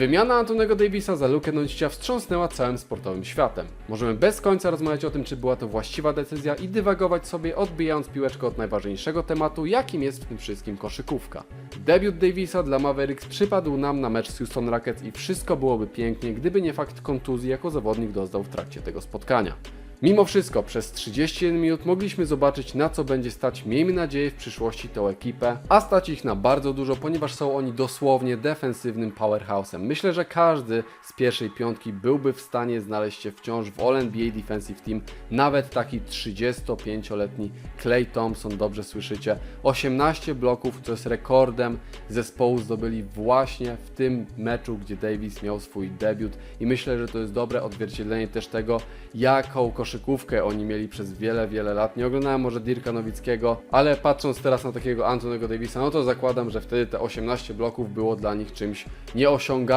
Wymiana Antonego Davisa za Lukę Doncicia wstrząsnęła całym sportowym światem. Możemy bez końca rozmawiać o tym, czy była to właściwa decyzja i dywagować sobie, odbijając piłeczkę od najważniejszego tematu, jakim jest w tym wszystkim koszykówka. Debiut Davisa dla Mavericks przypadł nam na mecz z Houston Rockets i wszystko byłoby pięknie, gdyby nie fakt kontuzji, jako zawodnik doznał w trakcie tego spotkania. Mimo wszystko, przez 31 minut mogliśmy zobaczyć, na co będzie stać, miejmy nadzieję, w przyszłości tę ekipę, a stać ich na bardzo dużo, ponieważ są oni dosłownie defensywnym powerhouse'em. Myślę, że każdy z pierwszej piątki byłby w stanie znaleźć się wciąż w All-NBA Defensive Team, nawet taki 35-letni Clay Thompson, dobrze słyszycie, 18 bloków, co jest rekordem zespołu zdobyli właśnie w tym meczu, gdzie Davis miał swój debiut. I myślę, że to jest dobre odzwierciedlenie też tego, jaką koszykówkę oni mieli przez wiele, wiele lat. Nie oglądałem może Dirka Nowickiego, ale patrząc teraz na takiego Antonego Davisa, no to zakładam, że wtedy te 18 bloków było dla nich czymś nieosiągalnym.